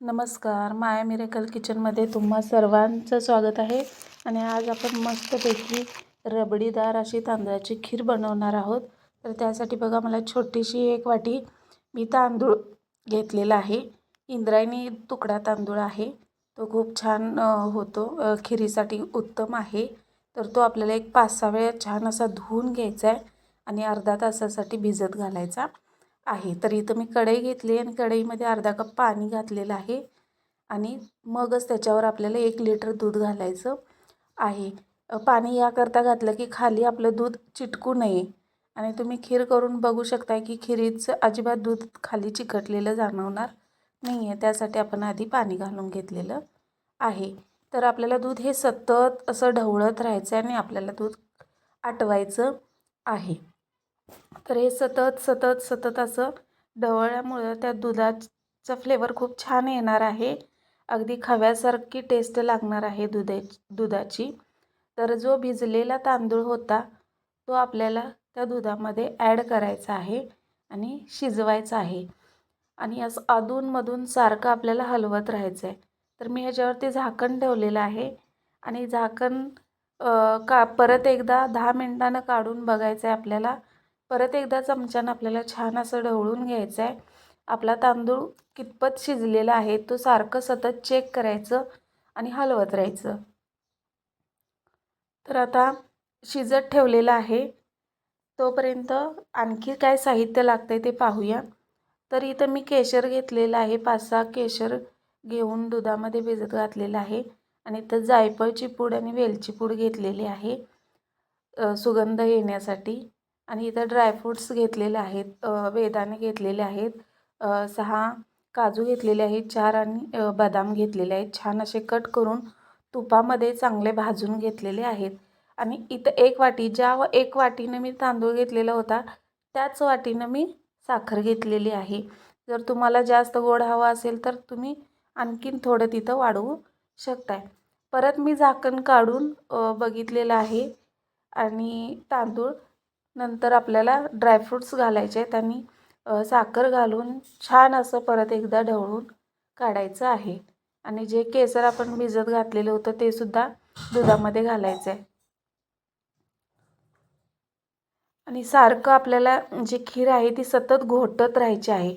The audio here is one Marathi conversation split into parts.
नमस्कार माया मिरेकल किचनमध्ये तुम्हा सर्वांचं स्वागत आहे. आणि आज आपण मस्तपैकी रबडीदार अशी तांदळाची खीर बनवणार आहोत. तर त्यासाठी बघा मला छोटीशी एक वाटी मी तांदूळ घेतलेला आहे. इंद्रायणी तुकडा तांदूळ आहे. तो खूप छान होतो. खिरीसाठी उत्तम आहे. तर तो आपल्याला एक पाच सहा वेळा छान असा धुवून घ्यायचा आहे आणि अर्धा तासासाठी भिजत घालायचा. आहे. तर इथं मी कढई घेतली आणि कढईमध्ये अर्धा कप पाणी घातलेलं आहे आणि मगच त्याच्यावर आपल्याला एक लिटर दूध घालायचं आहे. पाणी याकरता घातलं की खाली आपलं दूध चिटकू नये. आणि तुम्ही खीर करून बघू शकताय की खिरीचं अजिबात दूध खाली चिकटलेलं जाणवणार नाही आहे त्यासाठी आपण आधी पाणी घालून घेतलेलं आहे. तर आपल्याला दूध हे सतत असं ढवळत राहायचं आहे आणि आपल्याला दूध आटवायचं आहे. तर हे सतत सतत सतत असं ढवळल्यामुळं त्या दुधाचा फ्लेवर खूप छान येणार आहे. अगदी खव्यासारखी टेस्ट लागणार आहे दुधा दुधाची. तर जो भिजलेला तांदूळ होता तो आपल्याला त्या दुधामध्ये ॲड करायचा आहे आणि शिजवायचा आहे. आणि असं अधूनमधून सारखं आपल्याला हलवत राहायचं आहे तर मी ह्याच्यावरती झाकण ठेवलेलं आहे आणि झाकण का परत एकदा दहा मिनटानं काढून बघायचं आहे आपल्याला. परत एकदा चमच्यानं आपल्याला छान असं ढवळून घ्यायचं आहे आपला तांदूळ कितपत शिजलेला आहे तो सारखं सतत चेक करायचं आणि हलवत राहायचं. तर आता शिजत ठेवलेलं आहे. तोपर्यंत आणखी काय साहित्य लागतं आहे ते पाहूया. तर इथं मी केशर घेतलेलं आहे पाच सहा केशर घेऊन दुधामध्ये भिजत घातलेलं आहे. आणि इथं जायफळची पूड आणि वेलची पूड घेतलेली आहे सुगंध येण्यासाठी. आणि इथं ड्रायफ्रूट्स घेतलेले आहेत वेदाने घेतलेले आहेत सहा काजू घेतलेले आहेत चार आणि बदाम घेतलेले आहेत. छान असे कट करून तुपामध्ये चांगले भाजून घेतलेले आहेत. आणि इथं एक वाटी ज्या व एक वाटीनं मी तांदूळ घेतलेला होता त्याच वाटीनं मी साखर घेतलेली आहे. जर तुम्हाला जास्त गोड हवा असेल तर तुम्ही आणखीन थोडं तिथं वाढवू शकताय. परत मी झाकण काढून बघितलेलं आहे. आणि तांदूळ नंतर आपल्याला ड्रायफ्रूट्स घालायचे आहेत आणि साखर घालून छान असं परत एकदा ढवळून काढायचं आहे. आणि जे केसर आपण भिजत घातलेलं होतं ते सुद्धा दुधामध्ये घालायचं आहे आणि सारखं आपल्याला जी खीर आहे ती सतत घोटत राहायची आहे.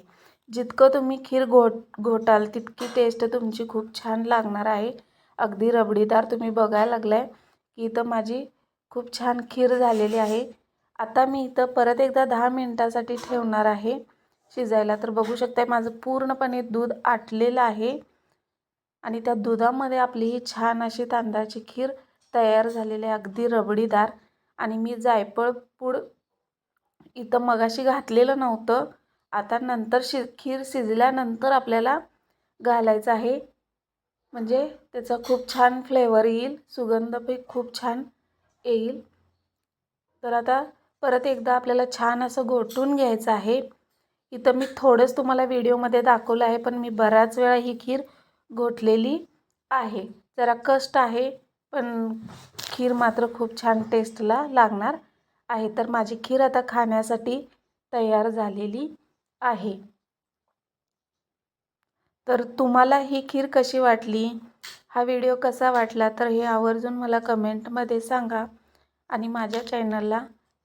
जितकं तुम्ही खीर घोट घोटाल तितकी टेस्ट तुमची खूप छान लागणार आहे. अगदी रबडीदार तुम्ही बघायला लागलाय की इथं माझी खूप छान खीर झालेली आहे. आता मी इथं परत एकदा दहा मिनटासाठी ठेवणार आहे. शिजायला तर बघू शकता माझं पूर्णपणे दूध आटलेलं आहे. आणि त्या दुधामध्ये आपली ही छान अशी तांदळाची खीर तयार झालेली आहे अगदी रबडीदार. आणि मी जायफळ पूड इथं मगाशी घातलेलं नव्हतं. आता नंतर शि खीर शिजल्यानंतर आपल्याला घालायचं आहे. म्हणजे त्याचा खूप छान फ्लेवर येईल सुगंध पण खूप छान येईल. तर आता परत एकदा आपल्याला छान असं घोटून घ्यायचं आहे. इथं मी थोडंच तुम्हाला व्हिडिओमध्ये दाखवलं आहे पण मी बऱ्याच वेळा ही खीर घोटलेली आहे. जरा कष्ट आहे पण खीर मात्र खूप छान टेस्टला लागणार आहे. तर माझी खीर आता खाण्यासाठी तयार झालेली आहे. तर तुम्हाला ही खीर कशी वाटली? हा व्हिडिओ कसा वाटला? तर हे आवर्जून मला कमेंटमध्ये सांगा आणि माझ्या चॅनलला